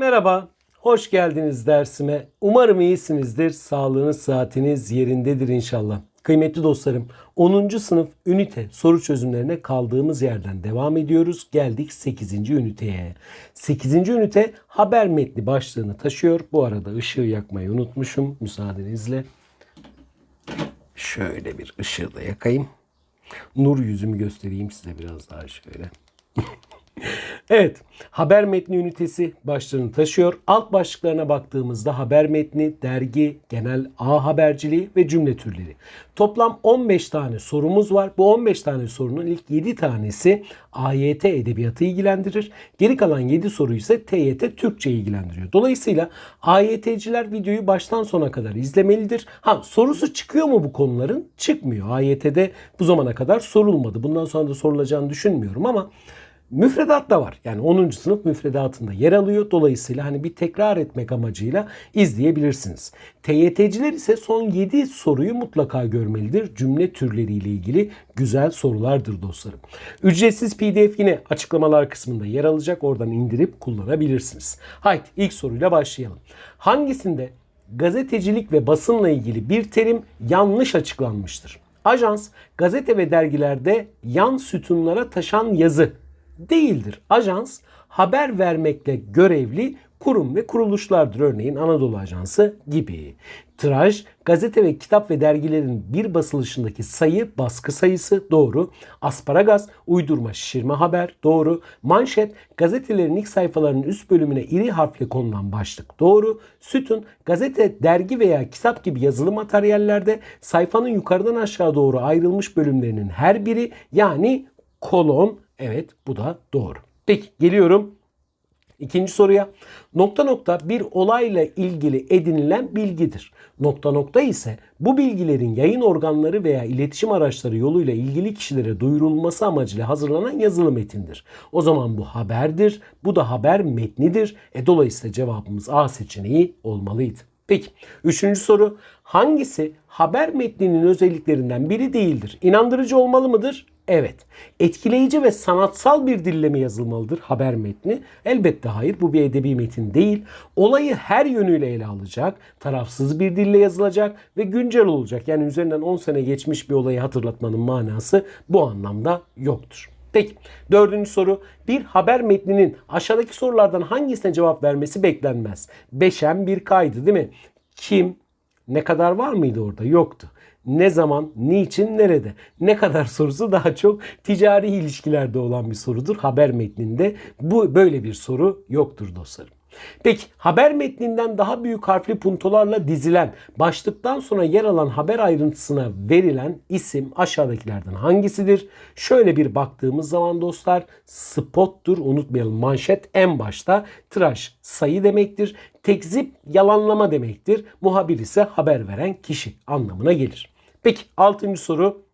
Merhaba, hoş geldiniz dersime. Umarım iyisinizdir, sağlığınız, saatiniz yerindedir inşallah. Kıymetli dostlarım, 10. sınıf ünite soru çözümlerine kaldığımız yerden devam ediyoruz. Geldik 8. üniteye. 8. ünite haber metni başlığını taşıyor. Bu arada ışığı yakmayı unutmuşum müsaadenizle. Şöyle bir ışığı da yakayım. Nur yüzümü göstereyim size biraz daha şöyle. Evet, haber metni ünitesi başlığını taşıyor. Alt başlıklarına baktığımızda haber metni, dergi, genel ağ haberciliği ve cümle türleri. Toplam 15 tane sorumuz var. Bu 15 tane sorunun ilk 7 tanesi AYT edebiyatı ilgilendirir. Geri kalan 7 soru ise TYT Türkçe ilgilendiriyor. Dolayısıyla AYT'ciler videoyu baştan sona kadar izlemelidir. Ha sorusu çıkıyor mu bu konuların? Çıkmıyor. AYT'de bu zamana kadar sorulmadı. Bundan sonra da sorulacağını düşünmüyorum ama Müfredat da var. Yani 10. sınıf müfredatında yer alıyor. Dolayısıyla hani bir tekrar etmek amacıyla izleyebilirsiniz. TYT'ciler ise son 7 soruyu mutlaka görmelidir. Cümle türleriyle ilgili güzel sorulardır dostlarım. Ücretsiz pdf yine açıklamalar kısmında yer alacak. Oradan indirip kullanabilirsiniz. Haydi ilk soruyla başlayalım. Hangisinde gazetecilik ve basınla ilgili bir terim yanlış açıklanmıştır? Ajans, gazete ve dergilerde yan sütunlara taşan yazı değildir. Ajans haber vermekle görevli kurum ve kuruluşlardır. Örneğin Anadolu Ajansı gibi. Tiraj, gazete ve kitap ve dergilerin bir basılışındaki sayı, baskı sayısı doğru. Asparagas, uydurma şişirme haber doğru. Manşet, gazetelerin ilk sayfalarının üst bölümüne iri harfle konulan başlık doğru. Sütun, gazete, dergi veya kitap gibi yazılı materyallerde sayfanın yukarıdan aşağı doğru ayrılmış bölümlerinin her biri yani kolon Evet bu da doğru. Peki geliyorum ikinci soruya. Nokta nokta bir olayla ilgili edinilen bilgidir. Nokta nokta ise bu bilgilerin yayın organları veya iletişim araçları yoluyla ilgili kişilere duyurulması amacıyla hazırlanan yazılı metindir. O zaman bu haberdir. Bu da haber metnidir. E dolayısıyla cevabımız A seçeneği olmalıydı. Peki üçüncü soru hangisi haber metninin özelliklerinden biri değildir? İnandırıcı olmalı mıdır? Evet. Etkileyici ve sanatsal bir dille mi yazılmalıdır haber metni? Elbette hayır. Bu bir edebi metin değil. Olayı her yönüyle ele alacak, tarafsız bir dille yazılacak ve güncel olacak. Yani üzerinden 10 sene geçmiş bir olayı hatırlatmanın manası bu anlamda yoktur. Peki dördüncü soru. Bir haber metninin aşağıdaki sorulardan hangisine cevap vermesi beklenmez? Beşen bir kaydı değil mi? Kim? Ne kadar var mıydı orada? Yoktu ne zaman, niçin, nerede? Ne kadar sorusu daha çok ticari ilişkilerde olan bir sorudur. Haber metninde bu böyle bir soru yoktur dostlarım. Peki haber metninden daha büyük harfli puntolarla dizilen başlıktan sonra yer alan haber ayrıntısına verilen isim aşağıdakilerden hangisidir? Şöyle bir baktığımız zaman dostlar spottur unutmayalım manşet en başta tıraş sayı demektir. Tekzip yalanlama demektir. Muhabir ise haber veren kişi anlamına gelir. Peki 6. soru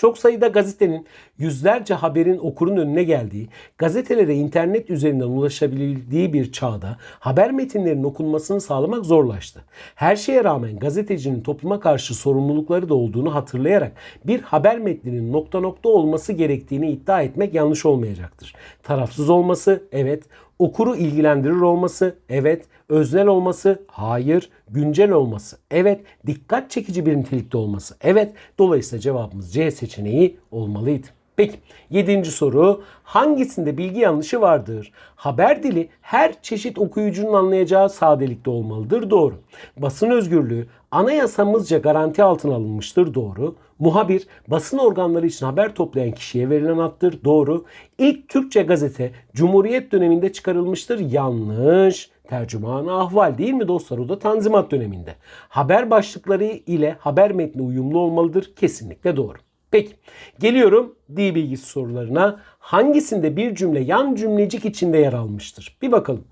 çok sayıda gazetenin yüzlerce haberin okurun önüne geldiği, gazetelere internet üzerinden ulaşabildiği bir çağda haber metinlerinin okunmasını sağlamak zorlaştı. Her şeye rağmen gazetecinin topluma karşı sorumlulukları da olduğunu hatırlayarak bir haber metninin nokta nokta olması gerektiğini iddia etmek yanlış olmayacaktır. Tarafsız olması evet, okuru ilgilendirir olması evet, öznel olması hayır, güncel olması evet, dikkat çekici bir nitelikte olması evet. Dolayısıyla cevabımız C seçeneği olmalıydı. Peki yedinci soru hangisinde bilgi yanlışı vardır? Haber dili her çeşit okuyucunun anlayacağı sadelikte olmalıdır. Doğru. Basın özgürlüğü anayasamızca garanti altına alınmıştır. Doğru. Muhabir basın organları için haber toplayan kişiye verilen addır. Doğru. İlk Türkçe gazete Cumhuriyet döneminde çıkarılmıştır. Yanlış. Tercümanı ahval değil mi dostlar? O da Tanzimat döneminde. Haber başlıkları ile haber metni uyumlu olmalıdır. Kesinlikle doğru. Peki geliyorum dil bilgisi sorularına. Hangisinde bir cümle yan cümlecik içinde yer almıştır? Bir bakalım.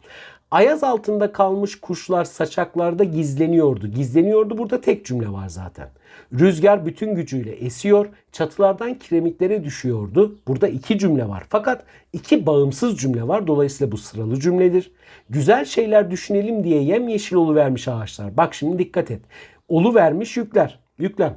Ayaz altında kalmış kuşlar saçaklarda gizleniyordu. Gizleniyordu burada tek cümle var zaten. Rüzgar bütün gücüyle esiyor. Çatılardan kiremitlere düşüyordu. Burada iki cümle var. Fakat iki bağımsız cümle var. Dolayısıyla bu sıralı cümledir. Güzel şeyler düşünelim diye yemyeşil olu vermiş ağaçlar. Bak şimdi dikkat et. Olu vermiş yükler. Yüklem.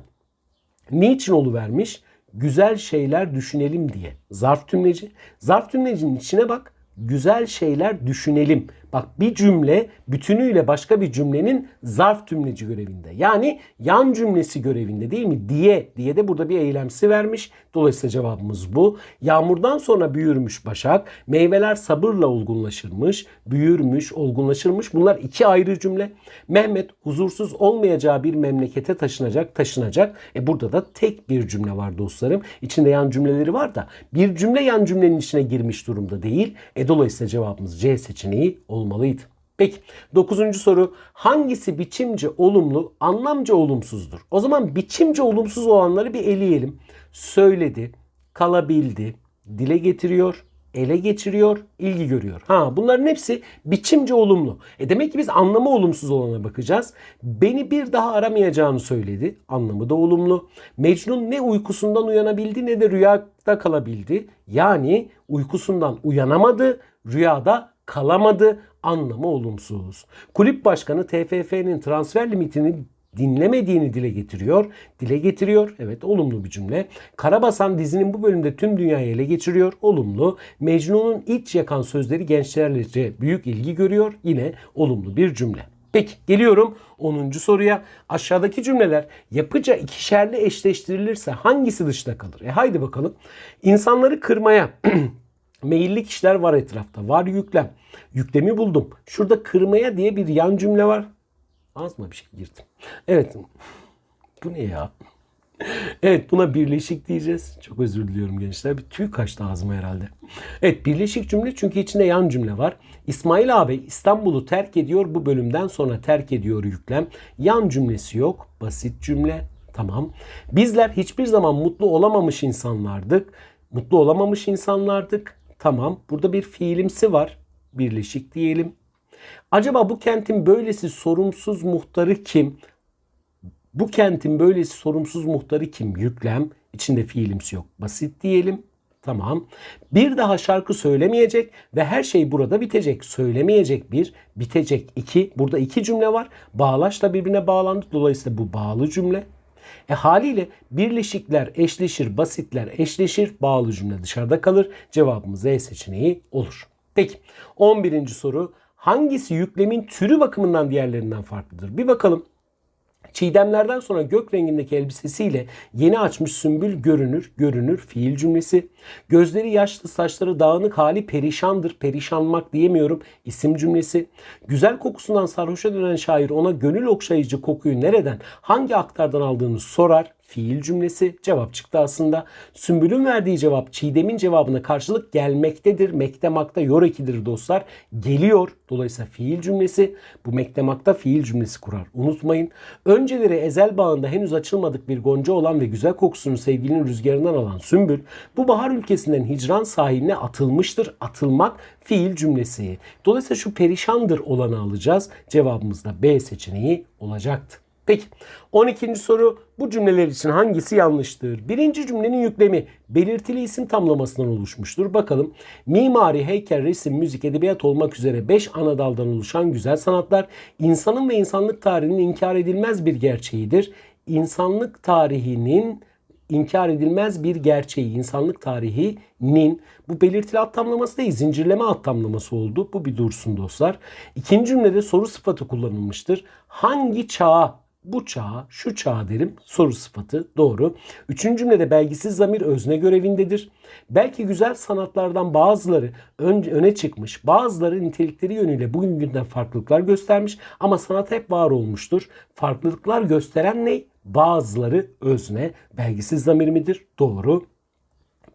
Niçin olu vermiş? Güzel şeyler düşünelim diye. Zarf tümleci. Zarf tümlecinin içine bak. Güzel şeyler düşünelim. Bak bir cümle bütünüyle başka bir cümlenin zarf tümleci görevinde. Yani yan cümlesi görevinde değil mi? Diye. Diye de burada bir eylemsi vermiş. Dolayısıyla cevabımız bu. Yağmurdan sonra büyürmüş başak. Meyveler sabırla olgunlaşırmış. Büyürmüş, olgunlaşırmış. Bunlar iki ayrı cümle. Mehmet huzursuz olmayacağı bir memlekete taşınacak, taşınacak. E burada da tek bir cümle var dostlarım. İçinde yan cümleleri var da bir cümle yan cümlenin içine girmiş durumda değil. E dolayısıyla cevabımız C seçeneği olmalıydı. Peki dokuzuncu soru hangisi biçimce olumlu anlamca olumsuzdur? O zaman biçimce olumsuz olanları bir eleyelim. Söyledi, kalabildi, dile getiriyor, ele geçiriyor, ilgi görüyor. Ha bunların hepsi biçimce olumlu. E demek ki biz anlamı olumsuz olana bakacağız. Beni bir daha aramayacağını söyledi. Anlamı da olumlu. Mecnun ne uykusundan uyanabildi ne de rüyada kalabildi. Yani uykusundan uyanamadı, rüyada kalamadı. Anlamı olumsuz. Kulüp başkanı TFF'nin transfer limitini dinlemediğini dile getiriyor. Dile getiriyor. Evet olumlu bir cümle. Karabasan dizinin bu bölümde tüm dünyayı ele geçiriyor. Olumlu. Mecnun'un iç yakan sözleri gençlerce büyük ilgi görüyor. Yine olumlu bir cümle. Peki geliyorum 10. soruya. Aşağıdaki cümleler yapıca ikişerli eşleştirilirse hangisi dışta kalır? E haydi bakalım. İnsanları kırmaya meyilli kişiler var etrafta. Var yüklem. Yüklemi buldum. Şurada kırmaya diye bir yan cümle var. Ağzıma bir şey girdi. Evet. Bu ne ya? Evet buna birleşik diyeceğiz. Çok özür diliyorum gençler. Bir tüy kaçtı ağzıma herhalde. Evet birleşik cümle çünkü içinde yan cümle var. İsmail abi İstanbul'u terk ediyor. Bu bölümden sonra terk ediyor yüklem. Yan cümlesi yok. Basit cümle. Tamam. Bizler hiçbir zaman mutlu olamamış insanlardık. Mutlu olamamış insanlardık. Tamam. Burada bir fiilimsi var. Birleşik diyelim. Acaba bu kentin böylesi sorumsuz muhtarı kim? Bu kentin böylesi sorumsuz muhtarı kim? Yüklem. İçinde fiilimsi yok. Basit diyelim. Tamam. Bir daha şarkı söylemeyecek ve her şey burada bitecek. Söylemeyecek bir, bitecek iki. Burada iki cümle var. Bağlaçla birbirine bağlandı. Dolayısıyla bu bağlı cümle. E haliyle birleşikler eşleşir, basitler eşleşir, bağlı cümle dışarıda kalır. Cevabımız E seçeneği olur. Peki 11. soru hangisi yüklemin türü bakımından diğerlerinden farklıdır? Bir bakalım. Çiğdemlerden sonra gök rengindeki elbisesiyle yeni açmış sümbül görünür, görünür fiil cümlesi. Gözleri yaşlı, saçları dağınık hali perişandır, perişanmak diyemiyorum isim cümlesi. Güzel kokusundan sarhoşa dönen şair ona gönül okşayıcı kokuyu nereden, hangi aktardan aldığını sorar fiil cümlesi cevap çıktı aslında. Sümbül'ün verdiği cevap Çiğdem'in cevabına karşılık gelmektedir. Mektemakta yor ekidir dostlar. Geliyor. Dolayısıyla fiil cümlesi. Bu mektemakta fiil cümlesi kurar. Unutmayın. Önceleri ezel bağında henüz açılmadık bir gonca olan ve güzel kokusunu sevgilinin rüzgarından alan Sümbül bu bahar ülkesinden hicran sahiline atılmıştır. Atılmak fiil cümlesi. Dolayısıyla şu perişandır olanı alacağız. Cevabımız da B seçeneği olacaktı. Peki 12. soru bu cümleler için hangisi yanlıştır? Birinci cümlenin yüklemi belirtili isim tamlamasından oluşmuştur. Bakalım mimari, heykel, resim, müzik, edebiyat olmak üzere 5 ana daldan oluşan güzel sanatlar insanın ve insanlık tarihinin inkar edilmez bir gerçeğidir. İnsanlık tarihinin inkar edilmez bir gerçeği insanlık tarihinin bu belirtili at tamlaması değil zincirleme at tamlaması oldu. Bu bir dursun dostlar. İkinci cümlede soru sıfatı kullanılmıştır. Hangi çağa bu çağa, şu çağa derim. Soru sıfatı doğru. Üçüncü cümlede belgisiz zamir özne görevindedir. Belki güzel sanatlardan bazıları ön, öne çıkmış, bazıları nitelikleri yönüyle bugün günden farklılıklar göstermiş ama sanat hep var olmuştur. Farklılıklar gösteren ne? Bazıları özne, belgisiz zamir midir? Doğru.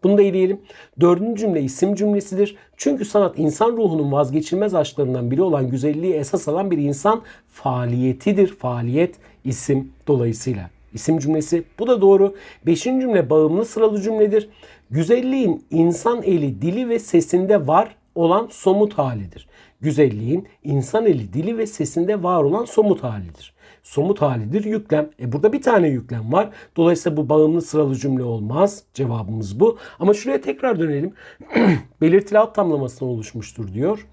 Bunu da eleyelim. Dördüncü cümle isim cümlesidir. Çünkü sanat insan ruhunun vazgeçilmez aşklarından biri olan güzelliği esas alan bir insan faaliyetidir. Faaliyet isim dolayısıyla. İsim cümlesi. Bu da doğru. Beşinci cümle bağımlı sıralı cümledir. Güzelliğin insan eli, dili ve sesinde var olan somut halidir. Güzelliğin insan eli, dili ve sesinde var olan somut halidir. Somut halidir yüklem. E burada bir tane yüklem var. Dolayısıyla bu bağımlı sıralı cümle olmaz. Cevabımız bu. Ama şuraya tekrar dönelim. Belirtili alt tamlamasından oluşmuştur diyor.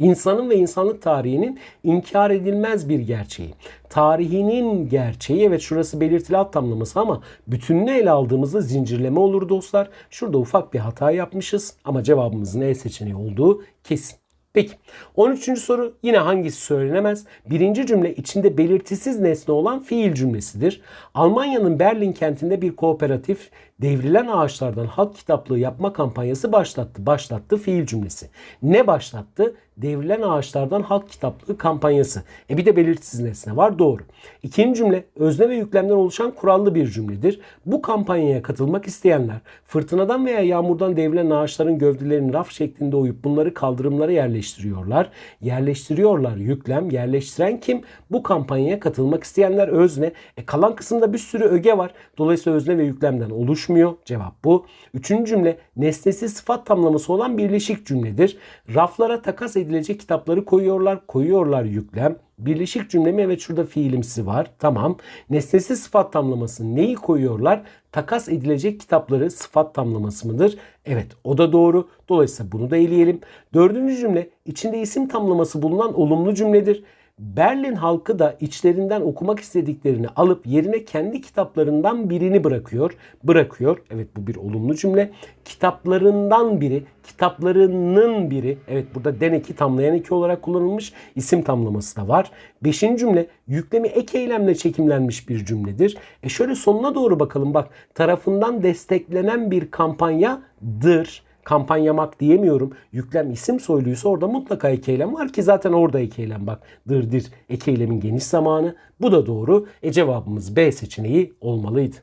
İnsanın ve insanlık tarihinin inkar edilmez bir gerçeği. Tarihinin gerçeği evet şurası belirtili alt tamlaması ama bütününü ele aldığımızda zincirleme olur dostlar. Şurada ufak bir hata yapmışız ama cevabımızın E seçeneği olduğu kesin. Peki 13. soru yine hangisi söylenemez? Birinci cümle içinde belirtisiz nesne olan fiil cümlesidir. Almanya'nın Berlin kentinde bir kooperatif devrilen ağaçlardan halk kitaplığı yapma kampanyası başlattı. Başlattı fiil cümlesi. Ne başlattı? Devrilen ağaçlardan halk kitaplığı kampanyası. E bir de belirtisiz nesne var doğru. İkinci cümle özne ve yüklemden oluşan kurallı bir cümledir. Bu kampanyaya katılmak isteyenler fırtınadan veya yağmurdan devrilen ağaçların gövdelerini raf şeklinde oyup bunları kaldırımlara yerleştiriyorlar. Yerleştiriyorlar yüklem. Yerleştiren kim? Bu kampanyaya katılmak isteyenler özne. E kalan kısımda bir sürü öge var. Dolayısıyla özne ve yüklemden oluşmuyor. Cevap bu. Üçüncü cümle nesnesi sıfat tamlaması olan birleşik cümledir. Raflara takas edilecek kitapları koyuyorlar. Koyuyorlar yüklem. Birleşik cümle mi? Evet şurada fiilimsi var. Tamam. Nesnesi sıfat tamlaması neyi koyuyorlar? Takas edilecek kitapları sıfat tamlaması mıdır? Evet o da doğru. Dolayısıyla bunu da eleyelim. Dördüncü cümle içinde isim tamlaması bulunan olumlu cümledir. Berlin halkı da içlerinden okumak istediklerini alıp yerine kendi kitaplarından birini bırakıyor. Bırakıyor. Evet bu bir olumlu cümle. Kitaplarından biri, kitaplarının biri. Evet burada den eki tamlayan eki olarak kullanılmış. isim tamlaması da var. Beşinci cümle yüklemi ek eylemle çekimlenmiş bir cümledir. E şöyle sonuna doğru bakalım bak. Tarafından desteklenen bir kampanyadır kampanyamak diyemiyorum. Yüklem isim soyluysa orada mutlaka ek eylem var ki zaten orada ek eylem bak. Dır dir ek eylemin geniş zamanı. Bu da doğru. E cevabımız B seçeneği olmalıydı.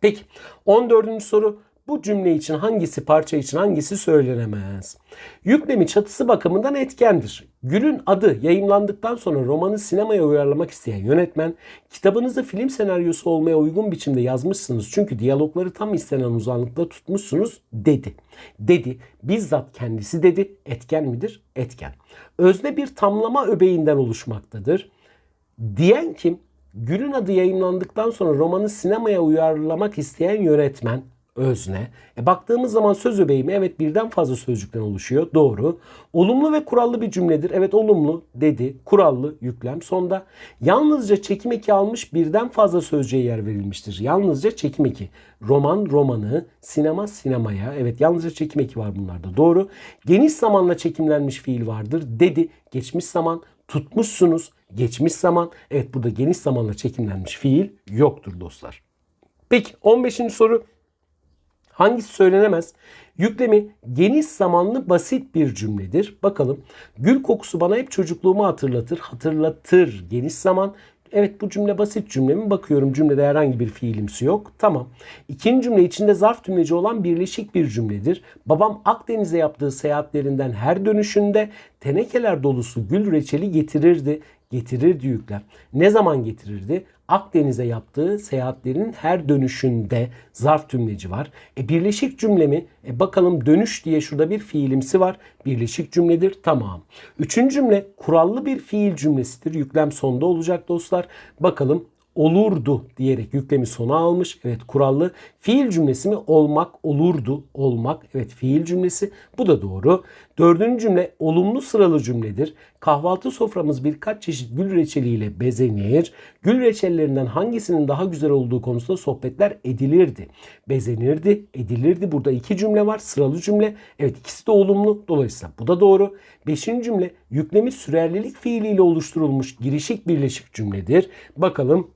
Peki 14. soru bu cümle için hangisi parça için hangisi söylenemez? Yüklemi çatısı bakımından etkendir. Gül'ün adı yayımlandıktan sonra romanı sinemaya uyarlamak isteyen yönetmen kitabınızı film senaryosu olmaya uygun biçimde yazmışsınız çünkü diyalogları tam istenen uzanlıkta tutmuşsunuz dedi. Dedi. Bizzat kendisi dedi. Etken midir? Etken. Özne bir tamlama öbeğinden oluşmaktadır. Diyen kim? Gül'ün adı yayımlandıktan sonra romanı sinemaya uyarlamak isteyen yönetmen özne. E baktığımız zaman söz öbeğimi evet birden fazla sözcükten oluşuyor. Doğru. Olumlu ve kurallı bir cümledir. Evet olumlu dedi. Kurallı yüklem. Sonda yalnızca çekim eki almış birden fazla sözcüğe yer verilmiştir. Yalnızca çekim eki. Roman romanı, sinema sinemaya. Evet yalnızca çekim eki var bunlarda. Doğru. Geniş zamanla çekimlenmiş fiil vardır. Dedi. Geçmiş zaman. Tutmuşsunuz. Geçmiş zaman. Evet burada geniş zamanla çekimlenmiş fiil yoktur dostlar. Peki 15. soru. Hangisi söylenemez? Yüklemi geniş zamanlı basit bir cümledir. Bakalım. Gül kokusu bana hep çocukluğumu hatırlatır. Hatırlatır. Geniş zaman. Evet bu cümle basit cümle mi? Bakıyorum cümlede herhangi bir fiilimsi yok. Tamam. İkinci cümle içinde zarf tümleci olan birleşik bir cümledir. Babam Akdeniz'e yaptığı seyahatlerinden her dönüşünde tenekeler dolusu gül reçeli getirirdi. Getirirdi yüklem. Ne zaman getirirdi? Akdeniz'e yaptığı seyahatlerin her dönüşünde zarf tümleci var. E birleşik cümle mi? E bakalım dönüş diye şurada bir fiilimsi var. Birleşik cümledir. Tamam. Üçüncü cümle kurallı bir fiil cümlesidir. Yüklem sonda olacak dostlar. Bakalım olurdu diyerek yüklemi sona almış. Evet kurallı. Fiil cümlesi mi? Olmak, olurdu, olmak. Evet fiil cümlesi. Bu da doğru. Dördüncü cümle olumlu sıralı cümledir. Kahvaltı soframız birkaç çeşit gül reçeliyle bezenir. Gül reçellerinden hangisinin daha güzel olduğu konusunda sohbetler edilirdi. Bezenirdi, edilirdi. Burada iki cümle var. Sıralı cümle. Evet ikisi de olumlu. Dolayısıyla bu da doğru. Beşinci cümle yüklemi sürerlilik fiiliyle oluşturulmuş girişik birleşik cümledir. Bakalım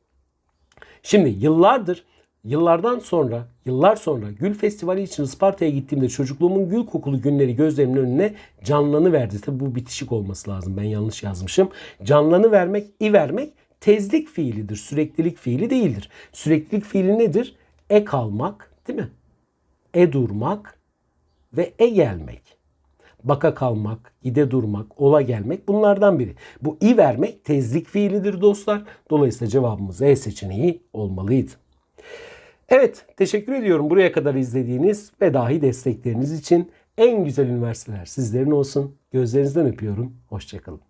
Şimdi yıllardır Yıllardan sonra, yıllar sonra Gül Festivali için Isparta'ya gittiğimde çocukluğumun gül kokulu günleri gözlerimin önüne canlanı verdi. Tabi bu bitişik olması lazım. Ben yanlış yazmışım. Canlanı vermek, i vermek tezlik fiilidir. Süreklilik fiili değildir. Süreklilik fiili nedir? E kalmak, değil mi? E durmak ve e gelmek. Baka kalmak, gide durmak, ola gelmek bunlardan biri. Bu i vermek tezlik fiilidir dostlar. Dolayısıyla cevabımız E seçeneği olmalıydı. Evet, teşekkür ediyorum buraya kadar izlediğiniz ve dahi destekleriniz için. En güzel üniversiteler sizlerin olsun. Gözlerinizden öpüyorum. Hoşçakalın.